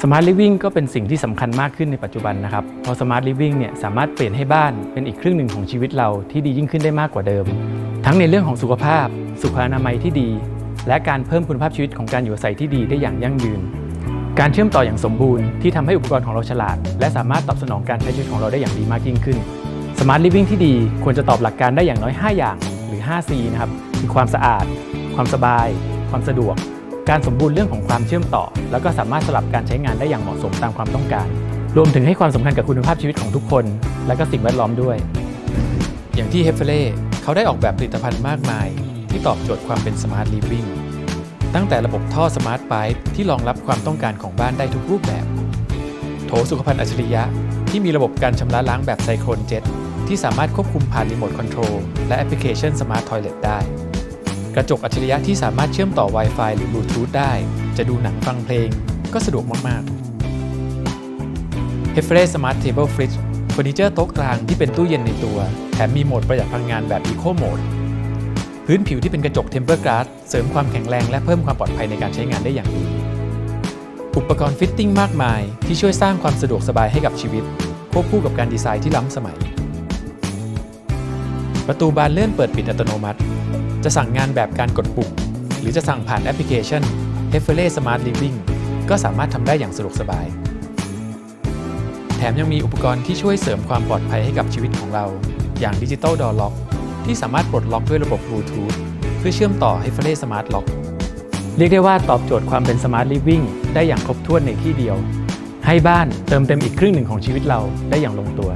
Smart Living ก็เป็นสิ่งที่สำคัญมากขึ้นในปัจจุบันนะครับ เพราะ Smart Living เนี่ยสามารถเปลี่ยนให้บ้านเป็นอีกครึ่งหนึ่งของชีวิตเราที่ดียิ่งขึ้นได้มากกว่าเดิม ทั้งในเรื่องของสุขภาพ สุขอนามัยที่ดี และการเพิ่มคุณภาพชีวิตของการอยู่อาศัยที่ดีได้อย่างยั่งยืน การเชื่อมต่ออย่างสมบูรณ์ที่ทำให้อุปกรณ์ของเราฉลาด และสามารถตอบสนองการใช้ชีวิตของเราได้อย่างดีมากยิ่งขึ้น Smart Living ที่ดีควรจะตอบหลักการได้อย่างน้อย 5 อย่างหรือ 5C นะครับคือความสะอาด ความสบาย ความสะดวก การสมบูรณ์เรื่องของความเชื่อมต่อ แล้วก็สามารถสลับการใช้งานได้อย่างเหมาะสมตามความต้องการ รวมถึงให้ความสำคัญกับคุณภาพชีวิตของทุกคน และก็สิ่งแวดล้อมด้วย อย่างที่เฮฟเฟเล่เขาได้ออกแบบผลิตภัณฑ์มากมาย ที่ตอบโจทย์ความเป็น Smart Living ตั้งแต่ระบบท่อ Smart Pipe ที่รองรับความต้องการของบ้านได้ทุกรูปแบบ โถสุขภัณฑ์อัจฉริยะ ที่มีระบบการชำระล้างแบบไซโครนเจ็ตที่สามารถควบคุมผ่านรีโมทคอนโทรลและแอปพลิเคชัน Smart Toilet ได้ กระจกอัจฉริยะที่สามารถเชื่อมต่อ Wi-Fi หรือ Bluetooth ได้ จะดูหนังฟังเพลงก็สะดวกมาก ๆ h e f r e Smart Table Fridge เฟอร์นิเจอร์โต๊ะกลางที่เป็นตู้เย็นในตัว แถมมีโหมดประหยัดพลังงานแบบ Eco Mode พื้นผิวที่เป็นกระจก Temper Glass เสริมความแข็งแรงและเพิ่มความปลอดภัยในการใช้งานได้อย่างดี อุปกรณ์ฟิตติ้งมากมาย ที่ช่วยสร้างความสะดวกสบายให้กับชีวิต ควบคู่กับการดีไซน์ที่ล้ำสมัย ประตูบานเลื่อนเปิดปิดอัตโนมัติ จะสั่งงานแบบการกดปุ่ม หรือจะสั่งผ่านแอปพลิเคชัน h e f e r e Smart Living ก็สามารถทำได้อย่างสะดวกสบาย แถมยังมีอุปกรณ์ที่ช่วยเสริมความปลอดภัยให้กับชีวิตของเรา อย่างดิจิตอลดอ Lock ที่สามารถปลดล็อกด้วยระบบบลูทูธเพื่อเชื่อมต่อ h e f e r e Smart Lock เรียกได้ว่าตอบโจทย์ความเป็น Smart Living ได้อย่างครบถ้วนในที่เดียว ให้บ้านเติมเต็มอีกครึ่งหนึ่งของชีวิตเราได้อย่างลงตัว